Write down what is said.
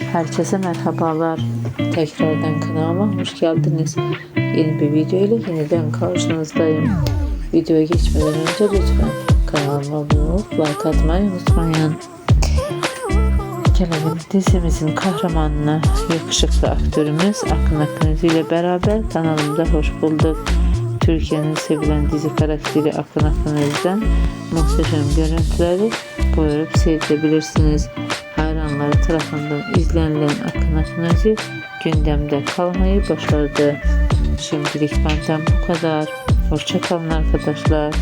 Herkese merhabalar. Tekrardan kanalıma hoş geldiniz. Yeni bir video ile yeniden karşınızdayım. Videoya geçmeden önce lütfen kanalıma abone olup like atmayı unutmayın. Gelelim dizimizin kahramanına yakışıklı aktörümüz Akın Akınözü ile beraber kanalımıza hoş bulduk. Türkiye'nin sevilen dizi karakteri Akın Akınözü'den muhteşem görüntüleri buyurup seyredebilirsiniz. Hayranları tarafından izlenilen Akın Akınözü gündemde kalmayı başardı. Şimdilik benden bu kadar. Hoşçakalın arkadaşlar.